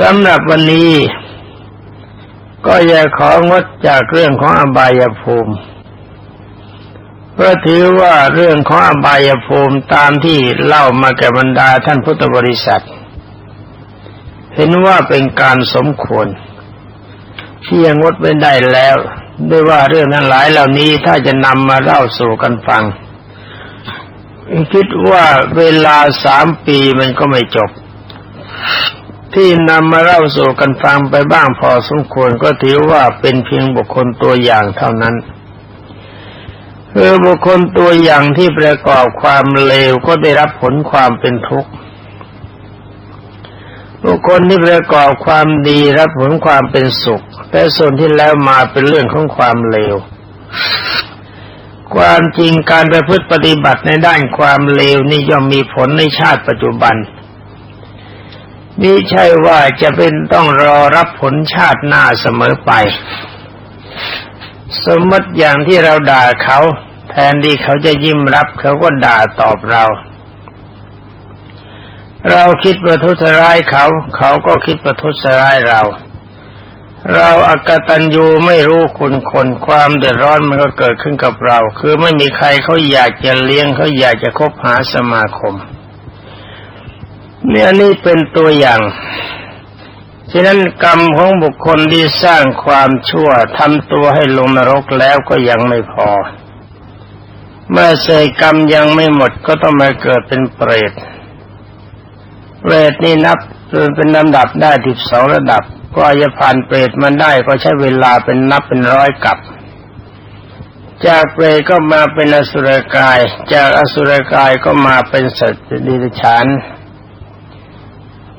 สำหรับวันนี้ ก็อย่าของดจากเรื่องของอบายภูมิเพราะถือว่าเรื่องของอบายภูมิตามที่เล่ามาแก่บรรดาท่านพุทธบริษัท เห็นว่าเป็นการสมควร ที่ยังงดไม่ได้แล้ว ด้วยว่าเรื่องนั้นหลายเหล่านี้ถ้าจะนำมาเล่าสู่กันฟัง คิดว่าเวลาสามปีมันก็ไม่จบ ที่นำมาเล่าสู่กันฟังไปบ้างพอสมควรก็ถือว่าเป็นเพียงบุคคลตัวอย่างเท่านั้นคือบุคคลตัวอย่างที่ประกอบความเลวก็ได้รับผลความเป็นทุกข์บุคคลที่ประกอบความดีรับผลความเป็นสุข แต่ส่วนที่แล้วมาเป็นเรื่องของความเลว ความจริงการประพฤติปฏิบัติในด้านความเลวนี่ย่อมมีผลในชาติปัจจุบัน นี่ใช่ว่าจะเป็นต้องรอรับผลชาติหน้าเสมอไป สมมติอย่างที่เราด่าเขา แทนที่เขาจะยิ้มรับเขาก็ด่าตอบเรา เราคิดประทุษร้ายเขา เขาก็คิดประทุษร้ายเรา เราอากตันยูไม่รู้คุณคนความเดือดร้อนมันก็เกิดขึ้นกับเรา คือไม่มีใครเขาอยากจะเลี้ยงเขาอยากจะคบหาสมาคม เนี่ยนี่เป็นตัวอย่างฉะนั้นกรรมของบุคคลที่สร้างความชั่วทำตัวให้ลงนรกแล้วก็ยังไม่พอ เมื่อเศษกรรมยังไม่หมดก็ต้องมาเกิดเป็นเปรต เปรตนี่นับเป็นลำดับได้ทิบสองระดับ ก็จะผ่านเปรตมันได้ก็ใช้เวลาเป็นนับเป็นร้อยกับ จากเปรตก็มาเป็นอสุรกาย จากอสุรกายก็มาเป็นสัตว์ดิฉาน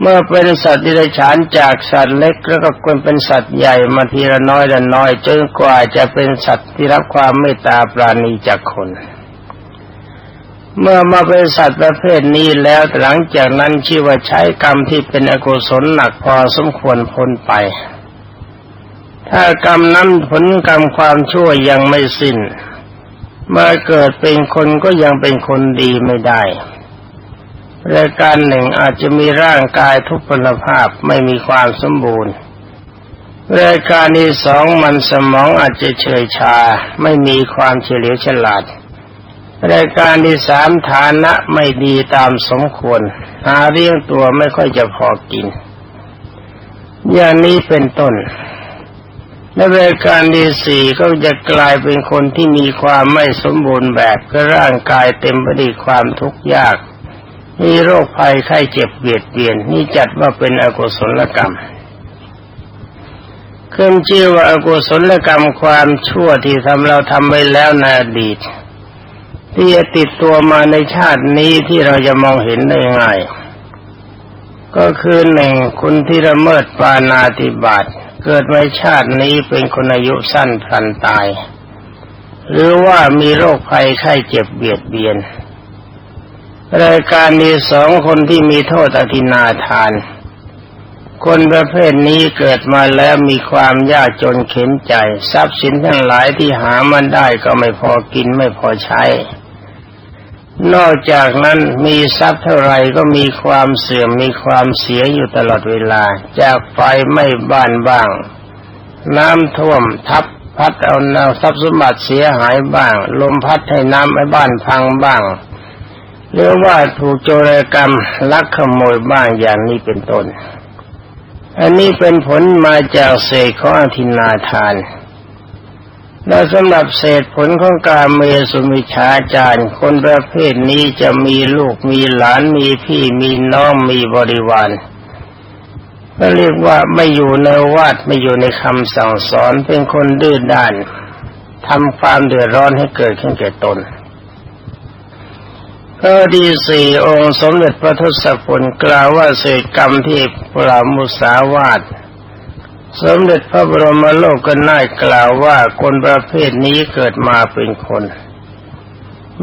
เมื่อเป็นสัตว์ดิฉานจากสัตว์เล็กแล้วก็คนเป็นสัตว์ใหญ่มาทีละน้อยละน้อยจนกว่าจะเป็นสัตว์ที่รับความเมตตาปราณีจากคน เมื่อมาเป็นสัตว์ประเภทนี้แล้วหลังจากนั้นชื่อว่าใช้กรรมที่เป็นอกุศลหนักพอสมควรพ้นไป ถ้ากรรมนั้นผลกรรมความชั่วยังไม่สิน้นเมื่อเกิดเป็นคนก็ยังเป็นคนดีไม่ได้ รายการหนึ่งอาจจะมีร่างกายทุพพลภาพไม่มีความสมบูรณ์รายการที่สองมันสมองอาจจะเฉยชา ไม่มีความเฉลียวฉลาดรายการที่สามฐานะไม่ดีตามสมควร หาเลี้ยงตัวไม่ค่อยจะพอกิน อย่างนี้เป็นต้นและรายการที่สี่ก็จะกลายเป็นคนที่มีความไม่สมบูรณ์แบบก็ร่างกายเต็มไปด้วยความทุกข์ยาก มีโรคภัยไข้เจ็บเบียดเบียนนี่จัดว่าเป็นอกุศลกรรมขึ้นชื่อว่าอกุศลกรรมความชั่วที่ทำเราทำไปแล้วในอดีต ที่จะติดตัวมาในชาตินี้ที่เราจะมองเห็นได้ง่าย ก็คือหนึ่งคุณที่ละเมิดปานาติบาตเกิดในชาตินี้เป็นคนอายุสั้นพลันตาย หรือว่ามีโรคภัยไข้เจ็บเบียดเบียน รายการนี้สองคนที่มีโทษอธินาทาน คนประเภทนี้เกิดมาแล้วมีความยากจนเข็นใจ ทรัพย์สินทั้งหลายที่หามันได้ก็ไม่พอกินไม่พอใช้ นอกจากนั้นมีทรัพย์เท่าไรก็มีความเสื่อมมีความเสียอยู่ตลอดเวลา จากไฟไม่บ้านบ้าง น้ำท่วมทับพัดเอาแนวทรัพย์สมบัติเสียหายบ้าง ลมพัดให้น้ำไอ้บ้านพังบ้าง หรือว่าถูกโจรกรรมลักขโมยบ้างอย่างนี้เป็นต้น อันนี้เป็นผลมาจากเศษของอธินาทาน และสำหรับเศษผลของการเมสุมิชาจารย์คนประเภทนี้จะมีลูกมีหลานมีพี่มีน้องมีบริวารก็เรียกว่าไม่อยู่ในวาดไม่อยู่ในคำสั่งสอนเป็นคนดื้อด้านทำความเดือดร้อนให้เกิดขึ้นแก่ตน ก็ดีสี่องค์สมเด็จพระทศพลกล่าวว่าเศษกรรมที่ปรามุสาวาทสมเด็จพระบรมโลกก็น่ายกล่าวว่าคนประเภทนี้เกิดมาเป็นคน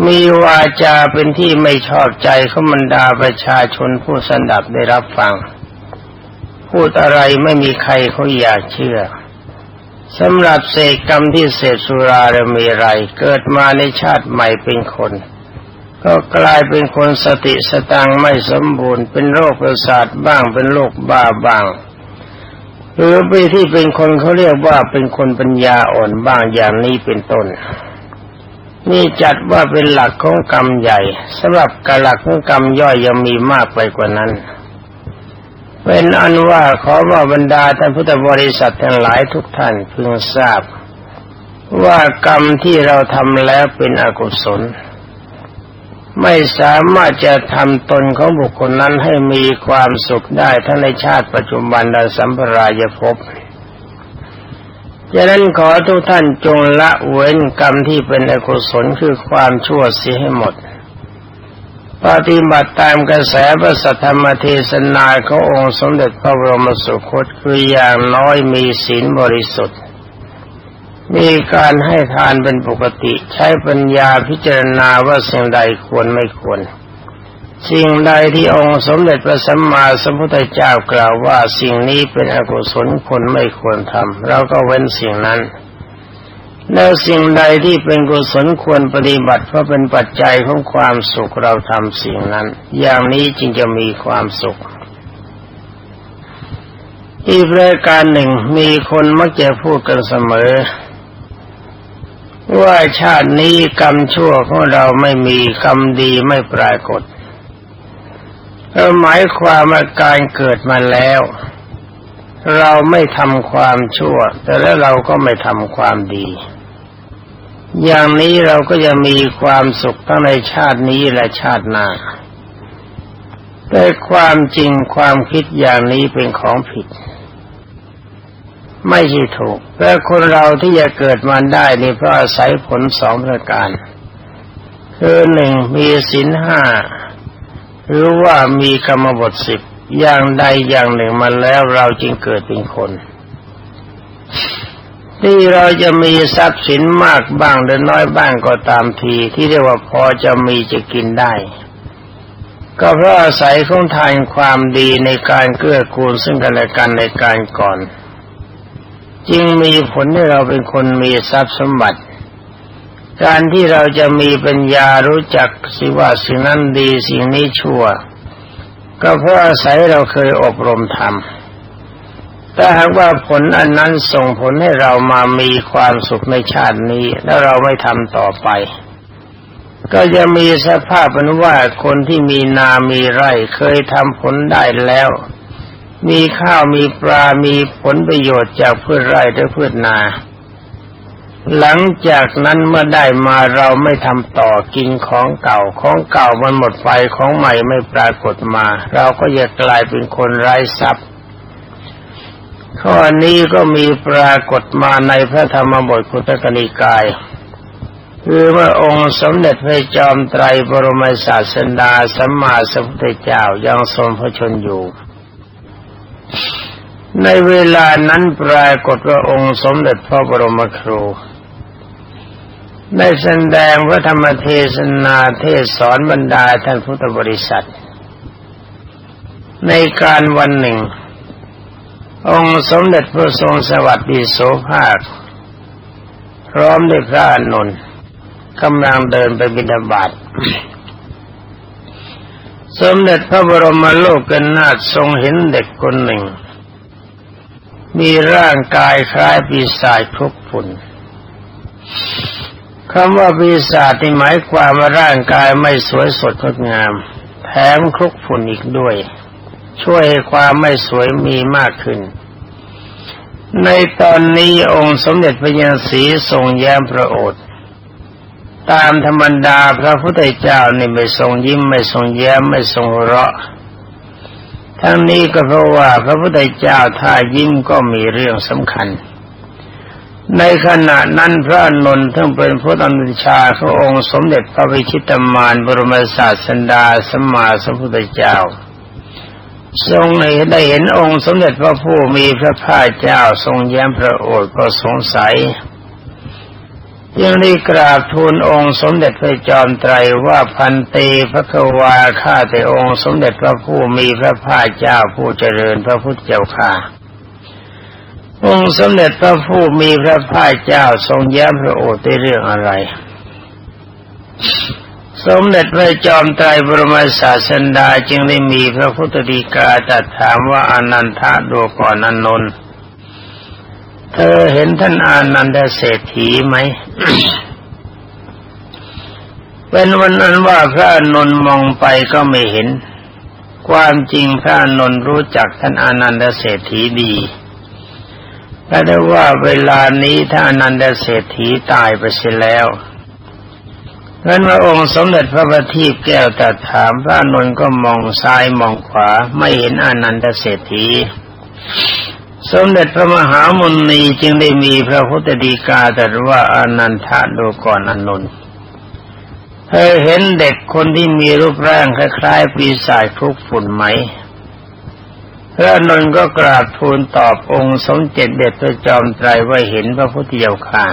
มีวาจาเป็นที่ไม่ชอบใจขาบรรดาประชาชนผู้สันดับได้รับฟัง พูดอะไรไม่มีใครเขาอยากเชื่อสำหรับเศษกรรมที่เสพสุราเรมีไร เกิดมาในชาติใหม่เป็นคน ก็กลายเป็นคนสติสตังไม่สมบูรณ์ เป็นโรคประสาทบ้างเป็นโรคบ้าบ้างหรือไปที่เป็นคนเขาเรียกว่าเป็นคนปัญญาอ่อนบ้างอย่างนี้เป็นต้น นี่จัดว่าเป็นหลักของกรรมใหญ่สำหรับกหลักของกรรมย่อยยังมีมากไปกว่านั้น เป็นอันว่าขอว่าบรรดาท่านพุทธบริษัททั้งหลายทุกท่านพึงทราบ ว่ากรรมที่เราทำแล้วเป็นอกุศล ไม่สามารถจะทำตนของบุคคลนั้นให้มีความสุขได้ทั้งในชาติปัจจุบันและสัมปรายภพดังนั้นขอทุกท่านจงละเว้นกรรมที่เป็นอกุศลคือความชั่วเสียให้หมด ปฏิบัติตามกระแสพระสัทธรรมเทศนาขององค์สมเด็จพระบรมสุคตคืออย่างน้อยมีศีลบริสุทธิ์ มีการให้ทานเป็นปกติใช้ปัญญาพิจารณาว่าสิ่งใดควรไม่ควร สิ่งใดที่องค์สมเด็จพระสัมมาสัมพุทธเจ้ากล่าวว่าสิ่งนี้เป็นอกุศลคนไม่ควรทำเราก็เว้นสิ่งนั้น แล้วสิ่งใดที่เป็นกุศลควรปฏิบัติเพราะเป็นปัจจัยของความสุขเราทำสิ่งนั้น อย่างนี้จึงจะมีความสุขอีกรายการหนึ่งมีคนมักจะพูดกันเสมอ ว่าชาตินี้กรรมชั่วของเราไม่มีกรรมดีไม่ปรากฏหมายความว่าการเกิดมาแล้ว เราไม่ทำความชั่ว แต่แล้วเราก็ไม่ทำความดี อย่างนี้เราก็จะมีความสุขทั้งในชาตินี้และชาติหน้าแต่ความจริงความคิดอย่างนี้เป็นของผิด ไม่ใช่ถูกแต่คนเราที่จะเกิดมาได้นี่เพราะอาศัยผลสองประการ คือหนึ่งมีศีลห้าหรือว่ามีกรรมบทสิบอย่างใดอย่างหนึ่งมาแล้วเราจึงเกิดเป็นคน ที่เราจะมีทรัพย์สินมากบ้างหรือน้อยบ้างก็ตามทีที่เรียกว่าพอจะมีจะกินได้ ก็เพราะอาศัยของทานความดีในการเกื้อกูลซึ่งกันและกันในการก่อน จึงมีผลให้เราเป็นคนมีทรัพย์สมบัติ การที่เราจะมีปัญญารู้จักสิว่าสิ่งนั้นดีสิ่งนี้ชั่ว ก็เพราะอาศัยเราเคยอบรมทำแต่หากว่าผลอันนั้นส่งผลให้เรามามีความสุขในชาตินี้ แล้วเราไม่ทำต่อไป ก็จะมีสภาพเป็นว่าคนที่มีนามีไร่เคยทำผลได้แล้ว มีข้าวมีปลา มีผลประโยชน์จากพืชไร่และพืชนา หลังจากนั้นเมื่อได้มาเราไม่ทำต่อกินของเก่า ของเก่ามันหมดไปของใหม่ไม่ปรากฏมา เราก็จะกลายเป็นคนไร้ทรัพย์ ข้อนี้ก็มีปรากฏมาในพระธรรมบทคุตกนิกายคือเมื่อองค์สมเด็จพระจอมไตรบรมศาสดาสัมมาสัมพุทธเจ้ายังทรงพระชนอยู่ ในเวลานั้นปรากฏว่าองค์สมเด็จพระบรมครู ได้แสดงพระธรรมเทศนาเทศสอนบรรดาท่านพุทธบริษัท ในการวันหนึ่ง องค์สมเด็จพระทรงสวัสดีโสภาค พร้อมด้วยพระอนุนกำลังเดินไปบิณฑบาต สมเด็จพระบรมโลกกันนาถทรงเห็นเด็กคนหนึ่ง มีร่างกายคล้ายปีศาจคลุกฝุ่นคำว่าปีศาจที่หมายความว่าร่างกายไม่สวยสดงดงาม แถมคลุกฝุ่นอีกด้วย ช่วยให้ความไม่สวยมีมากขึ้น ในตอนนี้องค์สมเด็จพระยาศรีทรงแย้มพระโอษฐ์ ตามธรรมดาพระพุทธเจ้านี่ไม่ทรงยิ้มไม่ทรงแย้มไม่ทรงเราะ ทั้งนี้ก็เพราะว่าพระพุทธเจ้าถ้ายิ้มก็มีเรื่องสำคัญ ในขณะนั้นพระนนท์ทั้งเป็นพระอนุชาขององค์สมเด็จพระวิชิตมารบรมศาสดาสมมาสัมพุทธเจ้า ทรงได้เห็นองค์สมเด็จพระผู้มีพระภาคเจ้าทรงแย้มพระโอษฐ์ก็สงสัย ยังได้กราบทูลองค์สมเด็จพระจอมไตรว่าพันเตพระควาข้าแต่องค์สมเด็จพระผู้มีพระภาคเจ้าผู้เจริญพระพุทธเจ้าข้าองค์สมเด็จพระผู้มีพระภาคเจ้าทรงแย้มพระโอษฐ์ในเรื่องอะไร สมเด็จพระจอมไตรบรมศาสดาจึงได้มีพระพุทธดีกาตรัสถามว่าอนันทะดูก่อนอนนนท์ เธอเห็นท่านอานันดเศรษฐีไหมเป็นวันนั้นว่าพระนนท์มองไปก็ไม่เห็น ความจริงพระนนท์รู้จักท่านอานันดเศรษฐีดีแต่ได้ว่าเวลานี้ท่านอนันดเศรษฐีตายไปเสียแล้วเมื่อพระองค์สมเด็จพระบัณฑิตแก้วตรัสถามพระนนท์ก็มองซ้ายมองขวาไม่เห็นอานันดเศรษฐี สมเด็จพระมหามุนีจึงได้มีพระพุทธดีกาตรัสว่าอนันทะดูก่อนอนนท์เธอเห็นเด็กคนที่มีรูปร่างคล้ายๆปีศาจคลุกฝุ่นไหมพระนนท์ก็กราบทูลตอบองค์สมเด็จเด็จพระจอมไตรว่าเห็นพระพุทธเจ้าค่ะ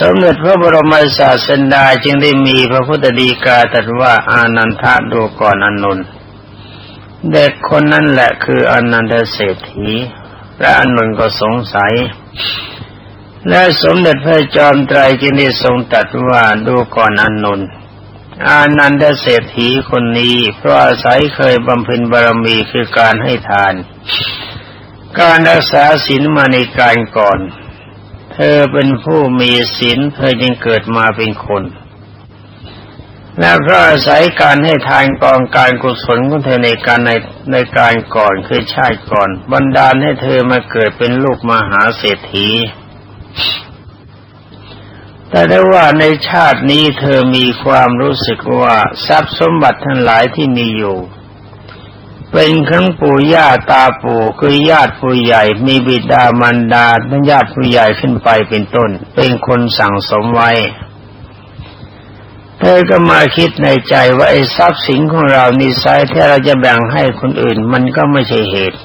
สมเด็จพระบรมศาสดาจึงได้มีพระพุทธดีกาตรัสว่าอานันทะดูก่อนอนนท์ เด็กคนนั้นแหละคืออนันตเศรษฐีพระอานนก็สงสัย และสมเด็จพระจอมไตรจึงได้ทรงตรัสว่าดูก่อนอานนอานันตเศรษฐีคนนี้เพราะอาศัยเคยบำเพ็ญบารมีคือการให้ทาน การรักษาศีลมาในการก่อน เธอเป็นผู้มีศีลเธอจึงเกิดมาเป็นคน และเพราะอาศัยการให้ทานกองการกุศลของเธอในการในในการก่อนคือชาติก่อน บันดาลให้เธอมาเกิดเป็นลูกมหาเศรษฐี แต่ได้ว่าในชาตินี้เธอมีความรู้สึกว่าทรัพย์สมบัติทั้งหลายที่มีอยู่ เป็นขั้งปู่ย่าตาปู่คือญาติผู้ใหญ่ มีบิดามารดาทั้งญาติผู้ใหญ่ขึ้นไปเป็นต้น เป็นคนสั่งสมไว้ เธอก็มาคิดในใจว่าไอ้ทรัพย์สินของเรานี่ไซที่เราจะแบ่งให้คนอื่น มันก็ไม่ใช่เหตุ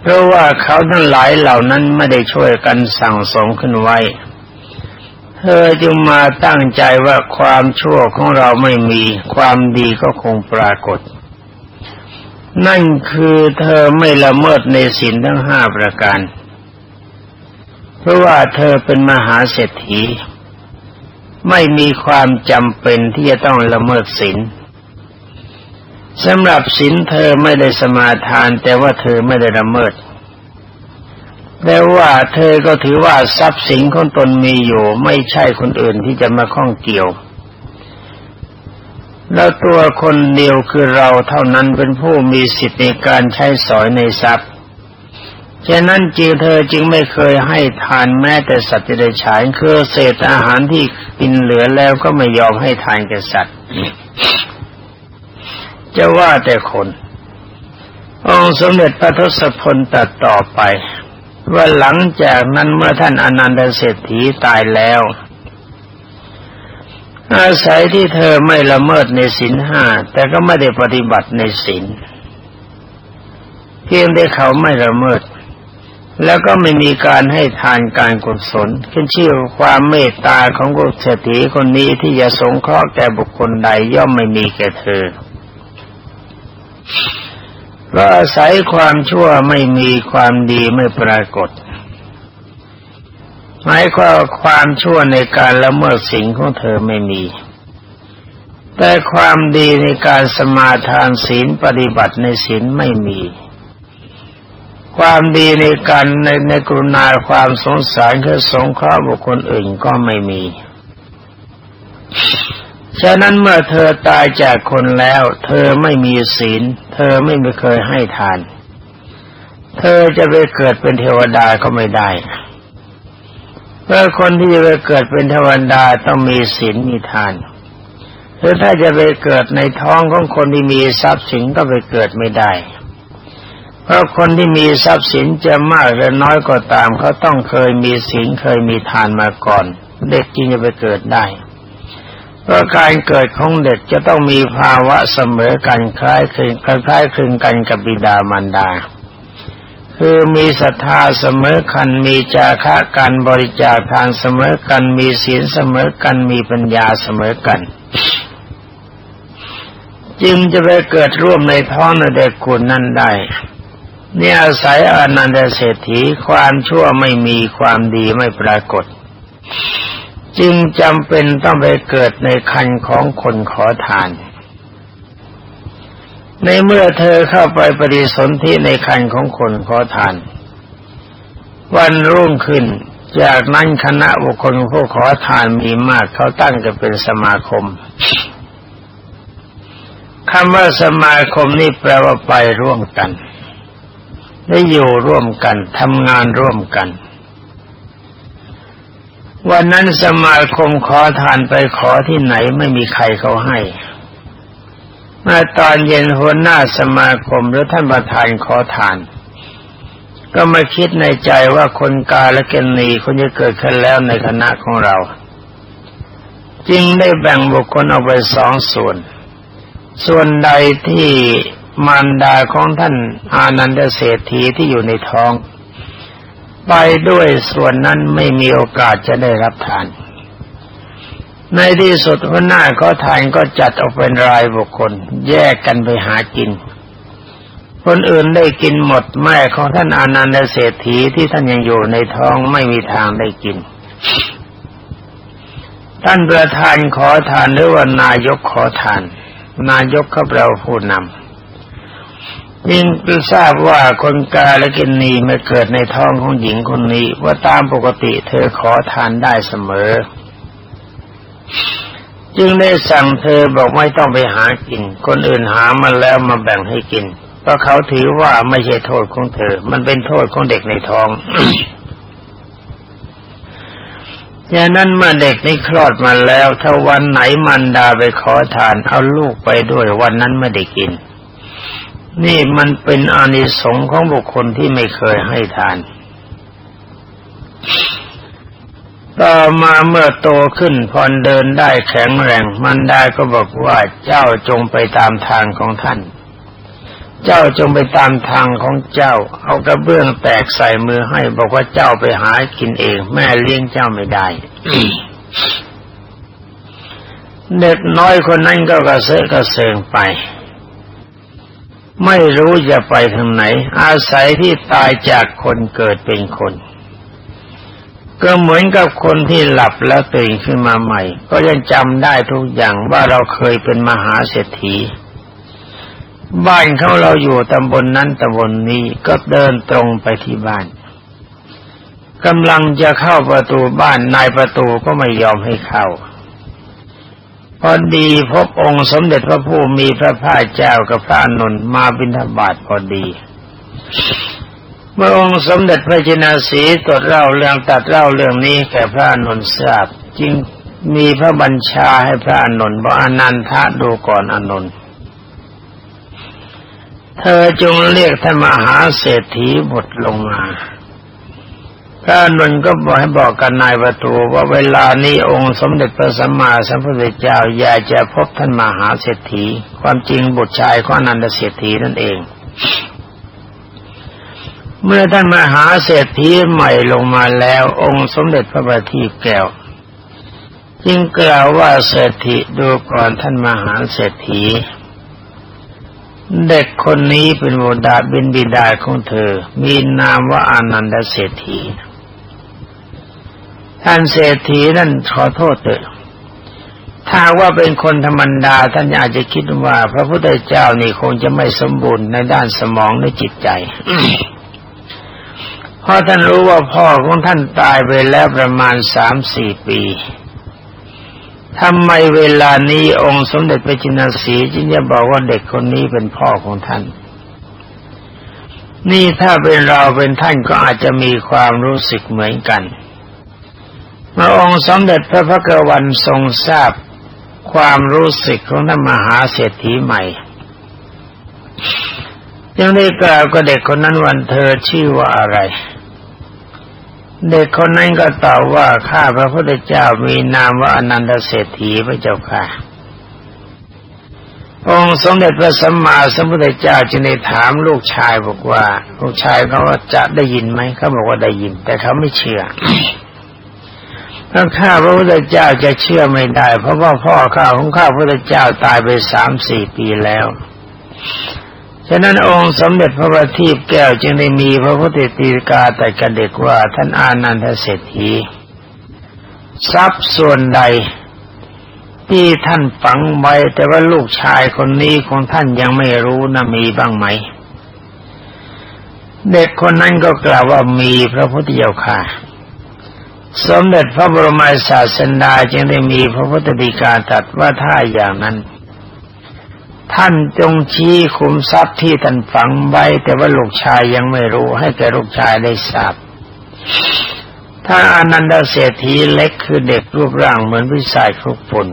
เพราะว่าเขาทั้งหลายเหล่านั้นไม่ได้ช่วยกันสั่งสมขึ้นไว้ เธอจึงมาตั้งใจว่าความชั่วของเราไม่มี ความดีก็คงปรากฏ นั่นคือเธอไม่ละเมิดในศีลทั้งห้าประการ เพราะว่าเธอเป็นมหาเศรษฐี ไม่มีความจำเป็นที่จะต้องละเมิดศีลสำหรับศีลเธอไม่ได้สมาทาน แต่ว่าเธอไม่ได้ละเมิดแต่ว่าเธอก็ถือว่าทรัพย์สินของตนมีอยู่ ไม่ใช่คนอื่นที่จะมาข้องเกี่ยว แล้วตัวคนเดียวคือเราเท่านั้นเป็นผู้มีสิทธิในการใช้สอยในทรัพย์ ฉะนั้นจีเธอจึงไม่เคยให้ทานแม้แต่สัตว์เดรัจฉานคือเศษอาหารที่กินเหลือแล้วก็ไม่ยอมให้ทานแก่สัตว์ จะว่าแต่คนองสมเด็จพระทศพลตัดต่อไป ว่าหลังจากนั้นเมื่อท่านอนันตเศรษฐีตายแล้ว อาศัยที่เธอไม่ละเมิดในศีลห้าแต่ก็ไม่ได้ปฏิบัติในศีลเพียงแต่เขาไม่ละเมิด แล้วก็ไม่มีการให้ทานการกุศลขึ้นชื่อความเมตตาของกุศรษฐีคนนี้ที่จะสงเคราะห์แก่บุคคลใดย่อมไม่มีแก่เธอเพราะอาศัยความชั่วไม่มีความดีไม่ปรากฏหมายความความชั่วในการละเมิดสิ่งของเธอไม่มี แต่ความดีในการสมาทานศีลปฏิบัติในศีลไม่มี ความดีในการในในกรุณาความสงสารคือสงเคราะห์บุคคลอื่นก็ไม่มี ฉะนั้นเมื่อเธอตายจากคนแล้ว เธอไม่มีศีล เธอไม่เคยให้ทาน เธอจะไปเกิดเป็นเทวดาก็ไม่ได้เพราะคนที่จะไปเกิดเป็นเทวดาต้องมีศีลมีทานหรือถ้าจะไปเกิดในท้องของคนที่มีทรัพย์สินก็ไปเกิดไม่ได้ เพราะคนที่มีทรัพย์สินจะมากหรือน้อยก็ตามเขาต้องเคยมีศีลเคยมีทานมาก่อน เด็กจึงจะไปเกิดได้เพราะการเกิดของเด็กจะต้องมีภาวะเสมอกันคล้ายคลึงคล้ายคลึงกันกับบิดามารดา คือมีศรัทธาเสมอกันมีจาคะกันบริจาคทานเสมอกันมีศีลเสมอกันมีปัญญาเสมอกันจึงจะไปเกิดร่วมในท้องในเด็กคนนั้นได้ เนี่อาศัยอนันตเศรษฐีความชั่วไม่มีความดีไม่ปรากฏ จึงจำเป็นต้องไปเกิดในคันของคนขอทาน ในเมื่อเธอเข้าไปปฏิสนธิในคันของคนขอทาน วันรุ่งขึ้นจากนั้นคณะบุคคลผู้ขอทานมีมากเขาตั้งกันเป็นสมาคมคำว่าสมาคมนี่แปลว่าไปร่วมกัน ได้อยู่ร่วมกันทำงานร่วมกัน วันนั้นสมาคมขอทานไปขอที่ไหนไม่มีใครเขาให้เมื่อตอนเย็นหัวหน้าสมาคมหรือท่านประธานขอทาน ก็มาคิดในใจว่าคนกาและเกณีคนจะเกิดขึ้นแล้วในคณะของเรา จึงได้แบ่งบุคคลออกไปสองส่วน ส่วนใดที่ มารดาของท่านอานันตเศรษฐีที่อยู่ในท้อง ไปด้วยส่วนนั้นไม่มีโอกาสจะได้รับทาน ในที่สุดหัวหน้าก็ทานก็จัดออกเป็นรายบุคคล แยกกันไปหากิน คนอื่นได้กินหมดแม่ของท่านอานันตเศรษฐีที่ท่านยังอยู่ในท้องไม่มีทางได้กินท่านประธานขอทานหรือว่านายกขอทาน นายกก็เราผู้นำยิ่งทราบว่าคนกาและกินนีมาเกิดในท้องของหญิงคนนี้ ว่าตามปกติเธอขอทานได้เสมอ จึงได้สั่งเธอบอกไม่ต้องไปหากิน คนอื่นหามาแล้วมาแบ่งให้กินเพราะเขาถือว่าไม่ใช่โทษของเธอ มันเป็นโทษของเด็กในท้องอย่างนั้นเมื่อเด็กนี้คลอดมาแล้ว ถ้าวันไหนมันดาไปขอทานเอาลูกไปด้วยวันนั้นไม่ได้กิน นี่มันเป็นอานิสงส์ของบุคคลที่ไม่เคยให้ทาน ต่อมาเมื่อโตขึ้นพอเดินได้แข็งแรงมันไดาก็บอกว่าเจ้าจงไปตามทางของท่าน เจ้าจงไปตามทางของเจ้า เอากระเบื้องแตกใส่มือให้บอกว่าเจ้าไปหากินเอง แม่เลี้ยงเจ้าไม่ได้เด็กน้อยคนนั้นก็กระเซาะกระเซิงไป ไม่รู้จะไปทางไหน อาศัยที่ตายจากคนเกิดเป็นคน ก็เหมือนกับคนที่หลับแล้วตื่นขึ้นมาใหม่ ก็ยังจำได้ทุกอย่างว่าเราเคยเป็นมหาเศรษฐี บ้านเขาเราอยู่ตำบลนนั้นตำบลนนี้ก็เดินตรงไปที่บ้านกำลังจะเข้าประตูบ้านนายประตูก็ไม่ยอมให้เข้า พอดีพบองค์สมเด็จพระผู้มีพระภาคเจ้ากับพระอนุนมาบิณฑบาตพอดี เมื่อองค์สมเด็จพระจินาสีตรวจเล่าเรื่องตัดเล่าเรื่องนี้แก่พระอนุนทราบ จึงมีพระบัญชาให้พระอนุนบอกอนันทะดูก่อนอนุนเธอจงเรียกท่านมหาเศรษฐีบทลงมา พระนนท์ก็บอกให้บอกกันนายประตูว่าเวลานี้องค์สมเด็จพระสัมมาสัมพุทธเจ้าอยากจะพบท่านมหาเศรษฐี ความจริงบุตรชายของอนันตเศรษฐีนั่นเอง เมื่อท่านมหาเศรษฐีใหม่ลงมาแล้ว องค์สมเด็จพระบัณฑิตแก้วจึงกล่าวว่าเศรษฐีดูก่อนท่านมหาเศรษฐี เด็กคนนี้เป็นโวดาบินบิดาของเธอ มีนามว่าอานันดเศรษฐี ท่านเศรษฐีนั่นขอโทษเถอะถ้าว่าเป็นคนธรรมดาท่านอาจจะคิดว่า พระพุทธเจ้านี่คงจะไม่สมบูรณ์ในด้านสมองและจิตใจเพราะท่านรู้ว่าพ่อของท่านตายไปแล้วประมาณสามสี่ปีทำไมเวลานี้องค์สมเด็จพระจินสีจึงจะบอกว่าเด็กคนนี้เป็นพ่อของท่าน นี่ถ้าเป็นเราเป็นท่านก็อาจจะมีความรู้สึกเหมือนกัน เมื่อองค์สมเด็จพระพักวันทรงทราบความรู้สึกของท่านมหาเศรษฐีใหม่ยังได้กล่าวกับเด็กคนนั้นวันเธอชื่อว่าอะไร เด็กคนนั้นก็ตอบว่าข้าพระพุทธเจ้ามีนามว่าอนันตเศรษฐีพระเจ้าค่ะ องค์สมเด็จพระสัมมาสัมพุทธเจ้าจึงได้ถามลูกชายบอกว่า ลูกชายเขาว่าจะได้ยินไหมเขาบอกว่าได้ยิน แต่เขาไม่เชื่อ ถ้าข้าพระพุทธเจ้าจะเชื่อไม่ได้ เพราะว่าพ่อข้าของข้าพระพุทธเจ้าตายไปสามสี่ปีแล้ว ฉะนั้นองค์สมเด็จพระบัณฑิตแก้วจึงได้มีพระพุทธตีกาแต่กันเด็กว่าท่านอานันทเศรษฐีทรัพย์ส่วนใดที่ท่านฝังไว้แต่ว่าลูกชายคนนี้ของท่านยังไม่รู้นะมีบ้างไหม เด็กคนนั้นก็กล่าวว่ามีพระพุทธเจ้าค่ะ สมเด็จพระบรมศาสดาจึงได้มีพระพุทธดีกาตรัสว่าถ้าอย่างนั้น ท่านจงชี้ขุมทรัพย์ที่ท่านฝังไว้แต่ว่าลูกชายยังไม่รู้ให้แก่ลูกชายได้ทราบถ้าอนันดาเศรษฐีเล็กคือเด็กรูปร่างเหมือนวิสัยครุกฝน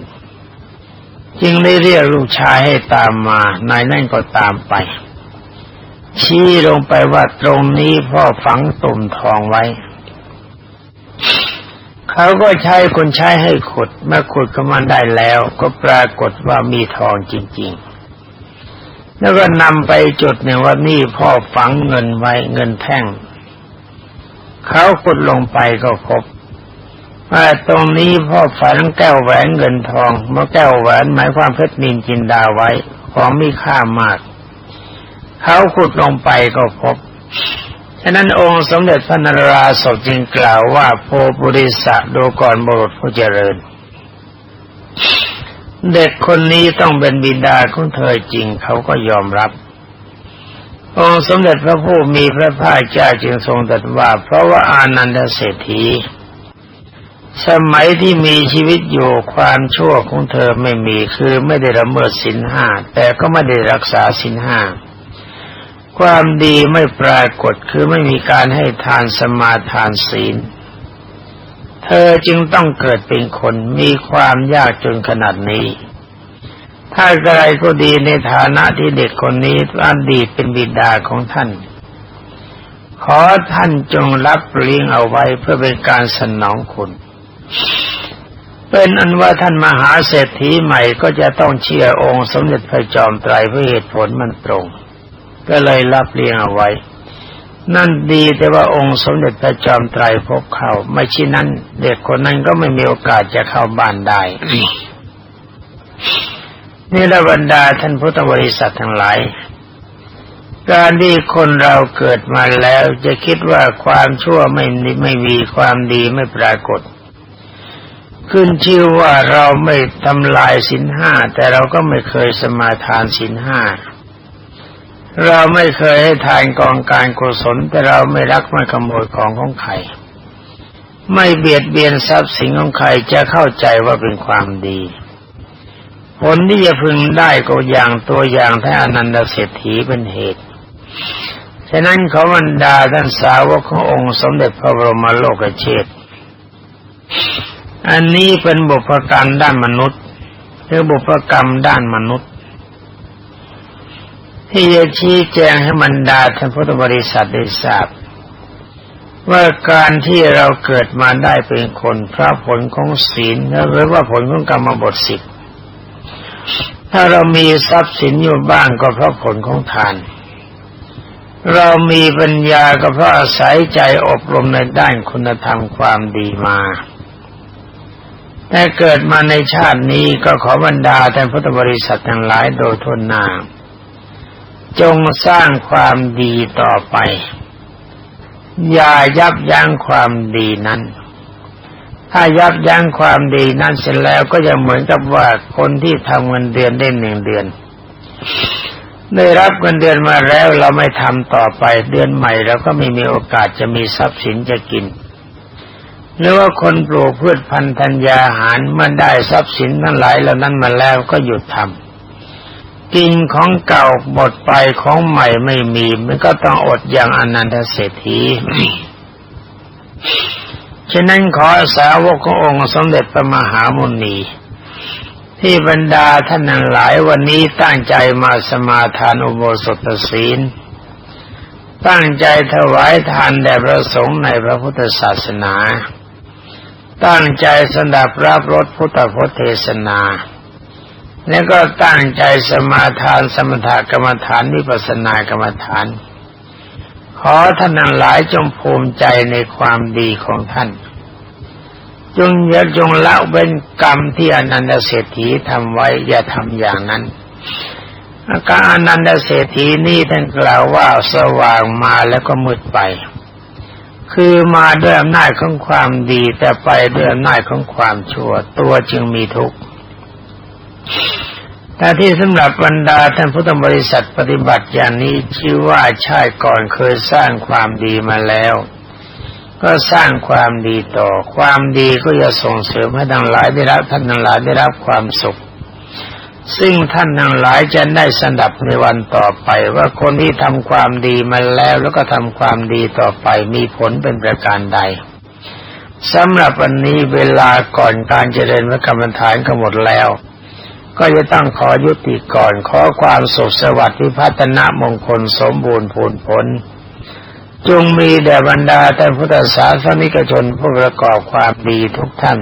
จึงได้เรียกลูกชายให้ตามมานายนั่นก็ตามไป ชี้ลงไปว่าตรงนี้พ่อฝังตุ่มทองไว้ เขาก็ใช้คนใช้ให้ขุดเมื่อขุดก็มันได้แล้ว ก็ปรากฏว่ามีทองจริง ๆ แล้วก็นำไปจุดหนึ่งว่านี่พ่อฝังเงินไว้เงินแท่ง เขาขุดลงไปก็พบว่าตรงนี้พ่อฝันแก้วแหวนเงินทองเมื่อแก้วแหวนหมายความเพชรนินจินดาไว้ของมีค่ามาก เขาขุดลงไปก็พบ ฉะนั้นองค์สมเด็จพระนราศพจึงกล่าวว่าโพบุริสะดูก่อนบุรุษผู้เจริญ เด็กคนนี้ต้องเป็นบิดาของเธอจริงเขาก็ยอมรับ องค์สมเด็จพระผู้มีพระภาคเจ้าจึงทรงตรัสว่า เพราะว่าอานันดเศรษฐีสมัยที่มีชีวิตอยู่ความชั่วของเธอไม่มีคือไม่ได้ละเมิดสินห้าแต่ก็ไม่ได้รักษาสินห้า ความดีไม่ปรากฏคือไม่มีการให้ทานสมาทานศีล เธอจึงต้องเกิดเป็นคนมีความยากจนขนาดนี้ ถ้าอะไรก็ดีในฐานะที่เด็กคนนี้อันดีเป็นบิดาของท่าน ขอท่านจงรับเลี้ยงเอาไว้เพื่อเป็นการสนองคุณ เป็นอันว่าท่านมหาเศรษฐีใหม่ก็จะต้องเชื่อองค์สมเด็จพระจอมไตรเพราะเหตุผลมันตรง ก็เลยรับเลี้ยงเอาไว้ นั่นดีแต่ว่าองค์สมเด็จพระจอมไตรพบเขาไม่ช่นนั้น เด็กคนนั้นก็ไม่มีโอกาสจะเข้าบ้านได้นี่ละบรรดาท่านพุทธบริษัททั้งหลาย การที่คนเราเกิดมาแล้วจะคิดว่าความชั่วไม่ไม่มีความดีไม่ปรากฏ ขึ้นชื่อว่าเราไม่ทำลายสินห้าแต่เราก็ไม่เคยสมาทานสินห้า เราไม่เคยให้ทานกองการกุศลแต่เราไม่รักไม่ขโมยของของใครไม่เบียดเบียนทรัพย์สินของใครจะเข้าใจว่าเป็นความดี ผลที่จะพึงได้ก็อย่างตัวอย่างท่านอนันตเศรษฐีเป็นเหตุ ฉะนั้นขอบรรดาท่านสาวกขององค์สมเด็จพระบรมโลกเชษอันนี้เป็นบุพการด้านมนุษย์หรือบุพกรรมด้านมนุษย์ ที่จะชี้แจงให้บรรดาท่านพุทธบริษัทได้ทราบ ว่าการที่เราเกิดมาได้เป็นคนพระผลของศีลหรือว่าผลของกรรมบทสิบถ้าเรามีทรัพย์สินอยู่บ้างก็เพราะผลของทาน เรามีปัญญาก็เพราะอาศัยใจอบรมในด้านคุณธรรมความดีมาแต่เกิดมาในชาตินี้ก็ขอบรรดาท่านพุทธบริษัททั้งหลายโดยทนนา จงสร้างความดีต่อไป อย่ายับยั้งความดีนั้น ถ้ายับยั้งความดีนั้นเสร็จแล้วก็จะเหมือนกับว่าคนที่ทำเงินเดือนได้หนึ่งเดือน ได้รับเงินเดือนมาแล้วเราไม่ทำต่อไปเดือนใหม่เราก็ไม่มีโอกาสจะมีทรัพย์สินจะกินหรือว่าคนปลูกพืชพันธุ์ธัญญาหารเมื่อได้ทรัพย์สินทั้งหลายเหล่านั้นมาแล้วก็หยุดทำ กินของเก่าหมดไปของใหม่ไม่มี มันก็ต้องอดอย่างอนันตเศรษฐีฉะนั้นขอสาวกขององค์สมเด็จพระมหามุนีที่บรรดาท่านหลายวันนี้ตั้งใจมาสมาทานอุโบสถศีล ตั้งใจถวายทานแด่พระสงฆ์ในพระพุทธศาสนา ตั้งใจสดับรับรสพุทธพจน์เทศนา แล้วก็ตั้งใจสมาทานสมถกรรมฐานวิปัสสนากรรมฐาน ขอท่านหลายจงภูมิใจในความดีของท่าน จงอย่าจงละเว้นกรรมที่อนันตเศรษฐีทำไว้อย่าทำอย่างนั้นอาการอนันตเศรษฐีนี่ท่านกล่าวว่าสว่างมาแล้วก็มืดไป คือมาด้วยอำนาจของความดีแต่ไปด้วยอำนาจของความชั่วตัวจึงมีทุกข์ แต่ที่สำหรับบรรดาท่านพุทธบริษัทปฏิบัติอย่างนี้ชื่อว่าชาติก่อนเคยสร้างความดีมาแล้ว ก็สร้างความดีต่อ ความดีก็จะส่งเสริมให้ทั้งหลายได้รับท่านทั้งหลายได้รับความสุข ซึ่งท่านทั้งหลายจะได้สนับในวันต่อไป ว่าคนที่ทำความดีมาแล้ว แล้วก็ทำความดีต่อไปมีผลเป็นประการใดสำหรับวันนี้เวลาก่อนการเจริญพระกรรมฐานก็หมดแล้ว ก็จะต้องขอยุติก่อนขอความสุขสวัสดิ์พิพัฒนมงคลสมบูรณ์ผลผล จงมีแด่บรรดาแต่พุทธศาสนิกชนผู้ประกอบความดีทุกท่าน